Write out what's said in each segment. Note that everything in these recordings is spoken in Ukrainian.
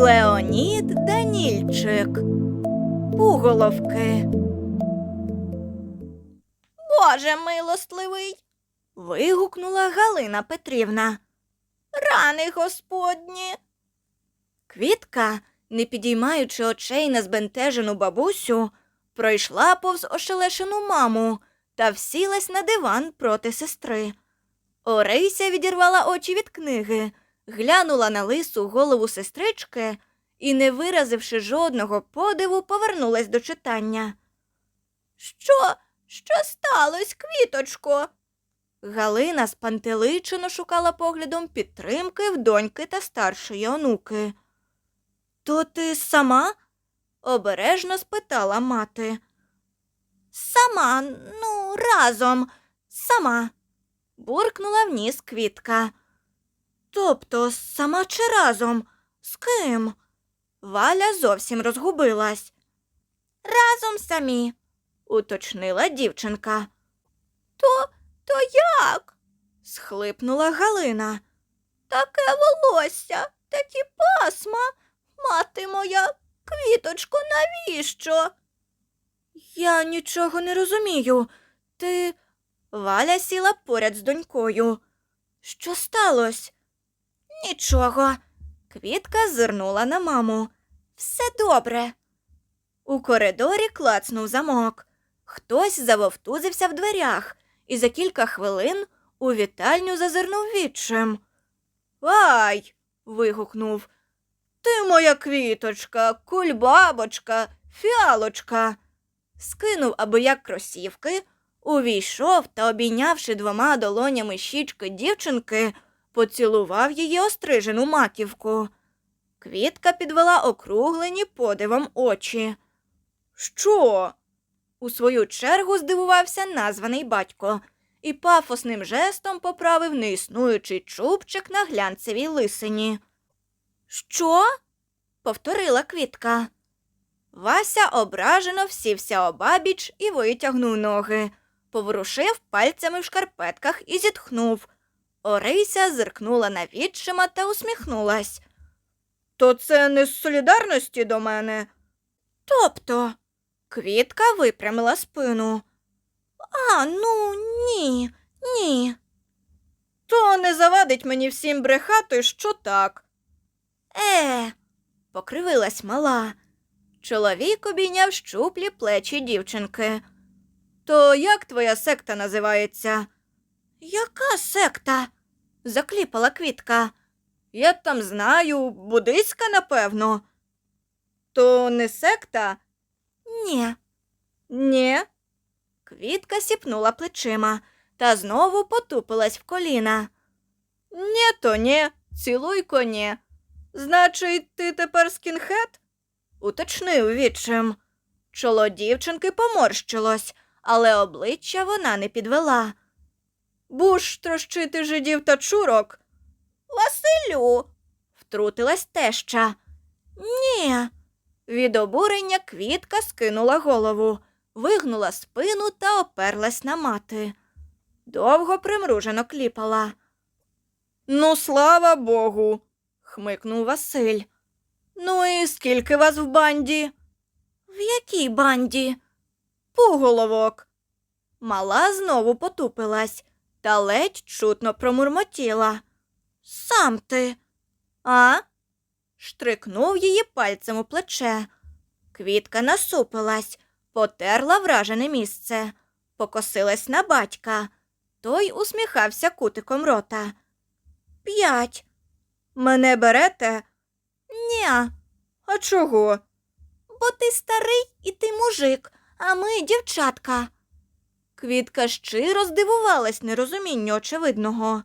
Леонід Данільчик. Пуголовки. Боже милостливий. вигукнула Галина Петрівна. Рани господні. Квітка, не підіймаючи очей на збентежену бабусю, пройшла повз ошелешену маму та всілась на диван проти сестри. Орися відірвала очі від книги, глянула на лису голову сестрички і, не виразивши жодного подиву, повернулась до читання. Що, що сталося, квіточко? Галина спантеличено шукала поглядом підтримки в доньки та старшої онуки. То ти сама? обережно спитала мати. Сама, ну, разом, сама, буркнула в ніс квітка. Тобто, сама чи разом? З ким? Валя зовсім розгубилась. Разом самі, уточнила дівчинка. То, то як? схлипнула Галина. Таке волосся, такі пасма. Мати моя, квіточко, навіщо? Я нічого не розумію. Ти. Валя сіла поряд з донькою. Що сталося? Нічого. Квітка зирнула на маму. Все добре. У коридорі клацнув замок. Хтось завовтузився в дверях, і за кілька хвилин у вітальню зазирнув відчим. Ай. вигукнув. Ти моя квіточка, кульбабочка, фіалочка. Скинув аби як кросівки, увійшов та, обійнявши двома долонями щічки дівчинки, поцілував її острижену маківку. Квітка підвела округлені подивом очі. Що? У свою чергу здивувався названий батько і пафосним жестом поправив неіснуючий чубчик на глянцевій лисині. Що? повторила квітка. Вася ображено всівся обабіч і витягнув ноги, поворушив пальцями в шкарпетках і зітхнув. Орися зиркнула на відчима та усміхнулась. То це не з солідарності до мене. Тобто, квітка випрямила спину. А, ну, ні, ні. То не завадить мені всім брехати, що так. Е, покривилась мала. Чоловік обійняв щуплі плечі дівчинки. То як твоя секта називається? Яка секта? закліпала квітка. Я там знаю, буддистська, напевно. То не секта? Ні. Ні. Квітка сіпнула плечима та знову потупилась в коліна. Нє то нє, цілуйко нє. Значить, ти тепер скінхет? уточнив відчим. Чоло дівчинки поморщилось, але обличчя вона не підвела. Буш трощити жидів та чурок. Василю, втрутилась теща. Ні. Від обурення квітка скинула голову, вигнула спину та оперлась на мати. Довго примружено кліпала. Ну, слава Богу, хмикнув Василь. Ну і скільки вас в банді? В якій банді? Пуголовок. Мала знову потупилась та ледь чутно промурмотіла. Сам ти. А? Штрикнув її пальцем у плече. Квітка насупилась, потерла вражене місце, покосилась на батька. Той усміхався кутиком рота. П'ять. Мене берете? Ня. А чого? Бо ти старий і ти мужик, а ми дівчатка. Квітка щиро здивувалась нерозумінню очевидного.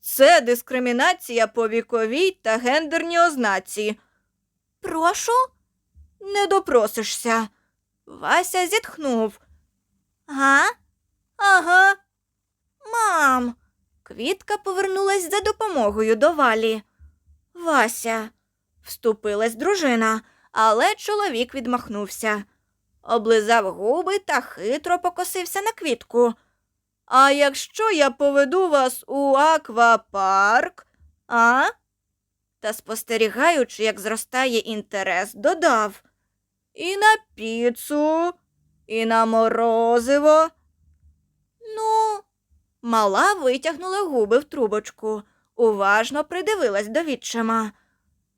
Це дискримінація по віковій та гендерній ознаці. Прошу? Не допросишся. Вася зітхнув. Га? Ага. Мам. Квітка повернулась за допомогою до валі. Вася, вступилась дружина, але чоловік відмахнувся. Облизав губи та хитро покосився на квітку. А якщо я поведу вас у аквапарк, а? та, спостерігаючи, як зростає інтерес, додав І на піцу, і на морозиво. Ну, мала витягнула губи в трубочку, уважно придивилась до відчима.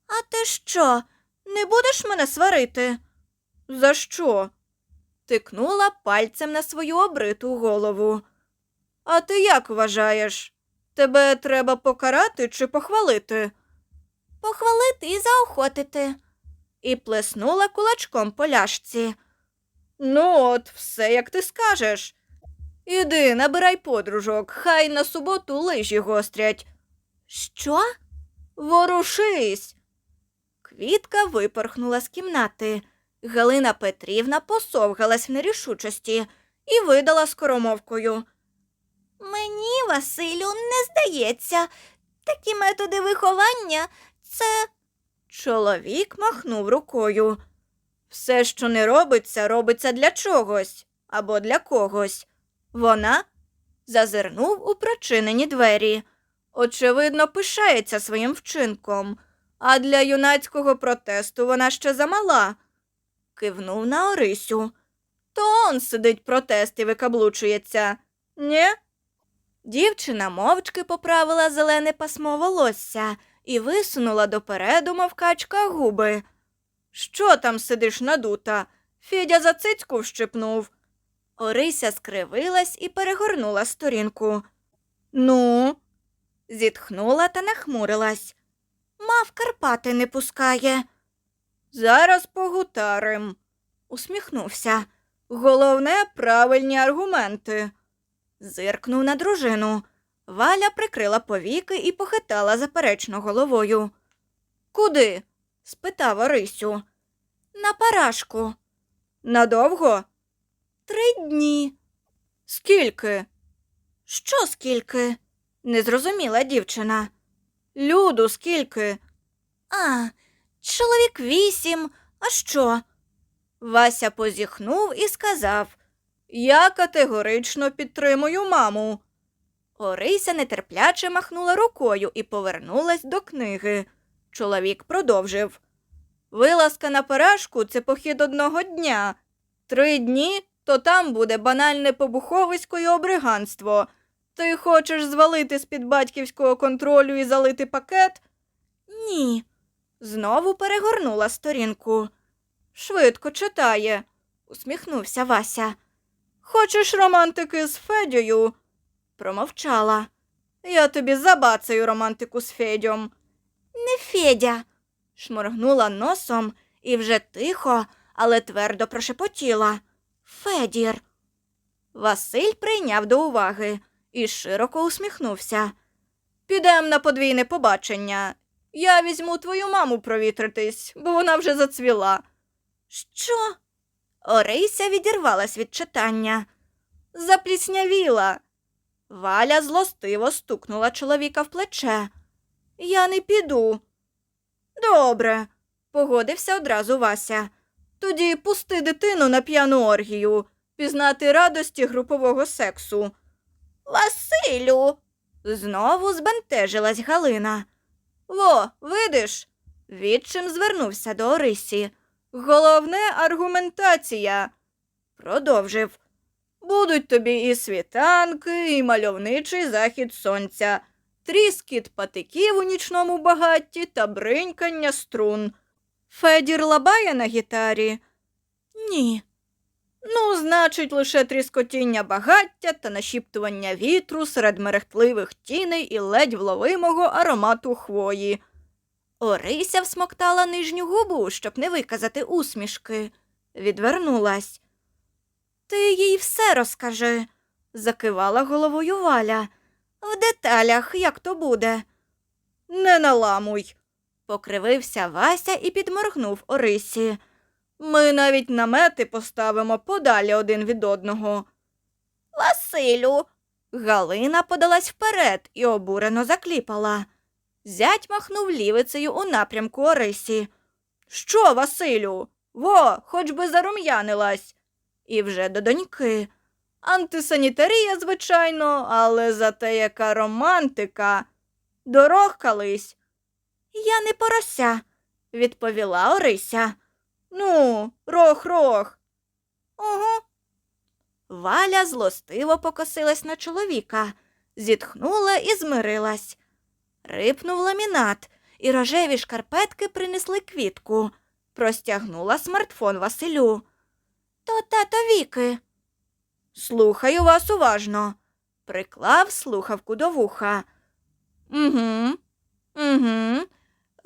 А ти що, не будеш мене сварити? За що? Тикнула пальцем на свою обриту голову. А ти як вважаєш? Тебе треба покарати чи похвалити? Похвалити і заохотити. І плеснула кулачком по ляшці. Ну, от, все, як ти скажеш. Іди, набирай подружок, хай на суботу лижі гострять. Що? Ворушись. Квітка випорхнула з кімнати. Галина Петрівна посовгалась в нерішучості і видала скоромовкою. Мені, Василю, не здається, такі методи виховання це. Чоловік махнув рукою. Все, що не робиться, робиться для чогось або для когось. Вона зазирнув у прочинені двері. Очевидно, пишається своїм вчинком, а для юнацького протесту вона ще замала. Кивнув на Орисю. То он сидить протест і викаблучується. Нє? Дівчина мовчки поправила зелене пасмо волосся і висунула допереду, мов качка, губи. Що там сидиш надута? Федя за цицьку вщипнув. Орися скривилась і перегорнула сторінку. Ну, зітхнула та нахмурилась. Мав Карпати не пускає. Зараз погутарим, усміхнувся. Головне правильні аргументи. Зиркнув на дружину. Валя прикрила повіки і похитала заперечно головою. Куди? спитав Орисю. На парашку. Надовго? Три дні. Скільки? Що скільки? не зрозуміла дівчина. Люду, скільки? А, чоловік вісім. А що? Вася позіхнув і сказав Я категорично підтримую маму. Орися нетерпляче махнула рукою і повернулась до книги. Чоловік продовжив. Вилазка на парашку це похід одного дня. Три дні то там буде банальне побуховисько і обриганство. Ти хочеш звалити з-під батьківського контролю і залити пакет? Ні. Знову перегорнула сторінку. Швидко читає, усміхнувся Вася. Хочеш романтики з Федєю? Промовчала. Я тобі забацаю романтику з Федьом. Не Федя, шморгнула носом і вже тихо, але твердо прошепотіла. Федір. Василь прийняв до уваги і широко усміхнувся. Підем на подвійне побачення. Я візьму твою маму провітритись, бо вона вже зацвіла. Що? Орися відірвалась від читання. Запліснявіла. Валя злостиво стукнула чоловіка в плече. Я не піду. Добре, погодився одразу Вася. Тоді пусти дитину на п'яну оргію, пізнати радості групового сексу. Василю. Знову збентежилась Галина. Во, видиш? Відчим звернувся до Орисі. Головне аргументація. Продовжив. Будуть тобі і світанки, і мальовничий захід сонця, тріскіт патиків у нічному багатті та бринькання струн. Федір лабає на гітарі? Ні. Ну, значить, лише тріскотіння багаття та нашіптування вітру серед мерехтливих тіней і ледь вловимого аромату хвої. Орися всмоктала нижню губу, щоб не виказати усмішки. Відвернулась. Ти їй все розкажи, закивала головою Валя. В деталях, як то буде. Не наламуй, покривився Вася і підморгнув Орисі. Ми навіть намети поставимо подалі один від одного. Василю. Галина подалась вперед і обурено закліпала. Зять махнув лівицею у напрямку Орисі. Що, Василю? Во, хоч би зарум'янилась. І вже до доньки. Антисанітарія, звичайно, але зате яка романтика. Дорог колись. Я не порося, відповіла Орися. Ну, рох, рох. Ого. Валя злостиво покосилась на чоловіка, зітхнула і змирилась. Рипнув ламінат, і рожеві шкарпетки принесли квітку. Простягнула смартфон Василю. То тато Віки. Слухаю вас уважно. Приклав слухавку до вуха. Угу. Угу.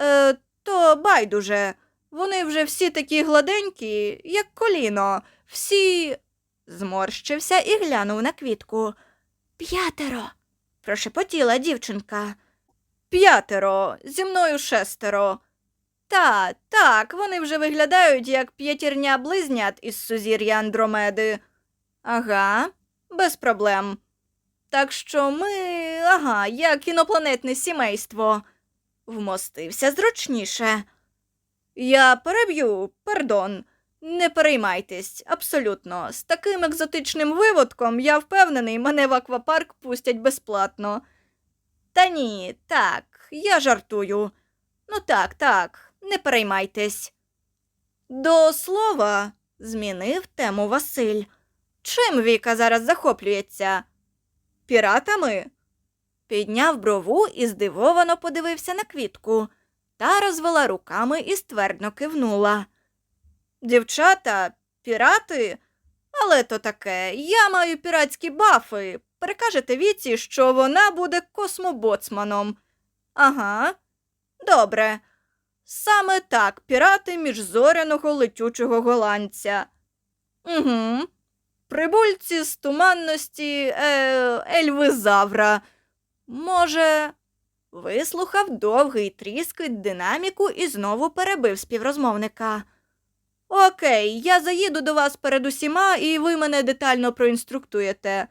Е, то байдуже. Вони вже всі такі гладенькі, як коліно. Всі. Зморщився і глянув на квітку. П'ятеро. прошепотіла дівчинка. П'ятеро, зі мною шестеро. Та, так, вони вже виглядають як п'ятірня близнят із сузір'я Андромеди. Ага, без проблем. Так що ми, ага, як інопланетне сімейство. Вмостився зручніше. Я переб'ю, пардон. Не переймайтесь, абсолютно. З таким екзотичним виводком я впевнений, мене в аквапарк пустять безплатно. Та ні, так, я жартую. Ну так, так, не переймайтесь. До слова, змінив тему Василь. Чим Віка зараз захоплюється? Піратами? Підняв брову і здивовано подивився на квітку та розвела руками і ствердно кивнула. Дівчата, пірати? Але то таке, я маю піратські бафи. Перекажете віці, що вона буде космобоцманом. Ага, добре. Саме так, пірати міжзоряного летючого голландця. Угу. Прибульці з туманності е, Ельвизавра. Може, вислухав довгий тріскіт динаміку і знову перебив співрозмовника. Окей, я заїду до вас перед усіма, і ви мене детально проінструктуєте.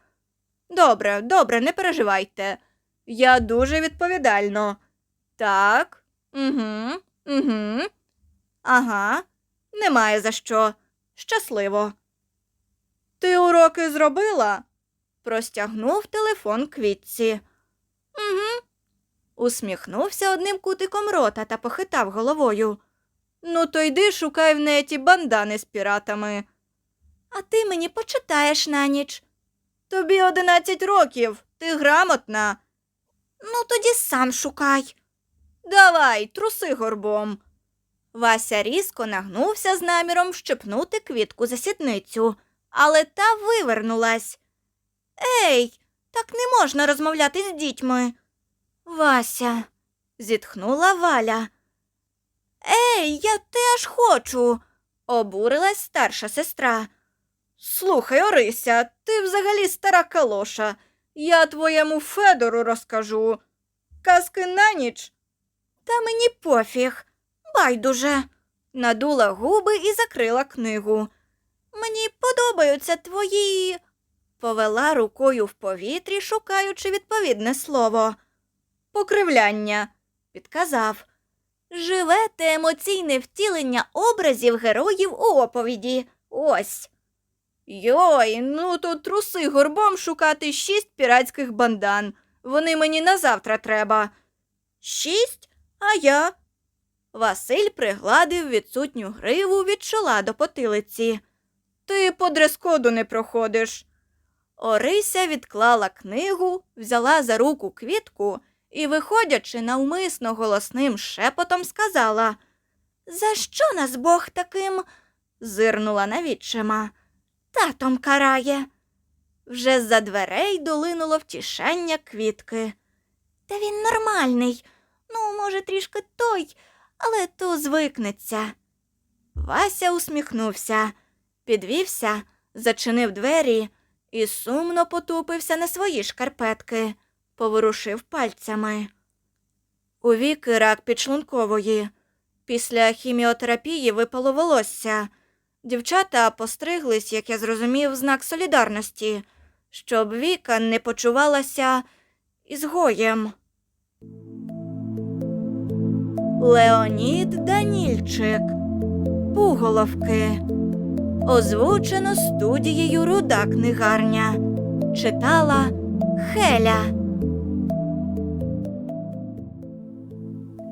Добре, добре, не переживайте. Я дуже відповідально. Так, угу, угу. Ага, немає за що. Щасливо. Ти уроки зробила? Простягнув телефон квітці. Угу. Усміхнувся одним кутиком рота та похитав головою. Ну, то йди шукай в неті бандани з піратами. А ти мені почитаєш на ніч. Тобі одинадцять років, ти грамотна. Ну, тоді сам шукай. Давай, труси горбом. Вася різко нагнувся з наміром щепнути квітку за сідницю, але та вивернулась. Ей, так не можна розмовляти з дітьми. Вася, зітхнула Валя. Ей, я теж хочу, обурилась старша сестра. Слухай, Орися, ти взагалі стара калоша. Я твоєму Федору розкажу. Казки на ніч. Та мені пофіг, байдуже. Надула губи і закрила книгу. Мені подобаються твої. Повела рукою в повітрі, шукаючи відповідне слово. Покривляння, підказав. Живе те емоційне втілення образів героїв у оповіді. Ось. Йой, ну то труси горбом шукати шість піратських бандан. Вони мені на завтра треба. Шість? А я? Василь пригладив відсутню гриву від чола до потилиці. Ти по дрес-коду не проходиш. Орися відклала книгу, взяла за руку квітку і, виходячи навмисно голосним шепотом, сказала За що нас Бог таким? зирнула на відчима. Татом карає. Вже з-за дверей долинуло втішення квітки. Та він нормальний. Ну, може, трішки той, але то звикнеться. Вася усміхнувся, підвівся, зачинив двері і сумно потупився на свої шкарпетки, поворушив пальцями. У віки рак підшлункової. Після хіміотерапії випало волосся. Дівчата постриглись, як я зрозумів, знак солідарності, щоб Віка не почувалася ізгоєм. Леонід Данільчик. Пуголовки. Озвучено студією Руда книгарня. Читала Хеля.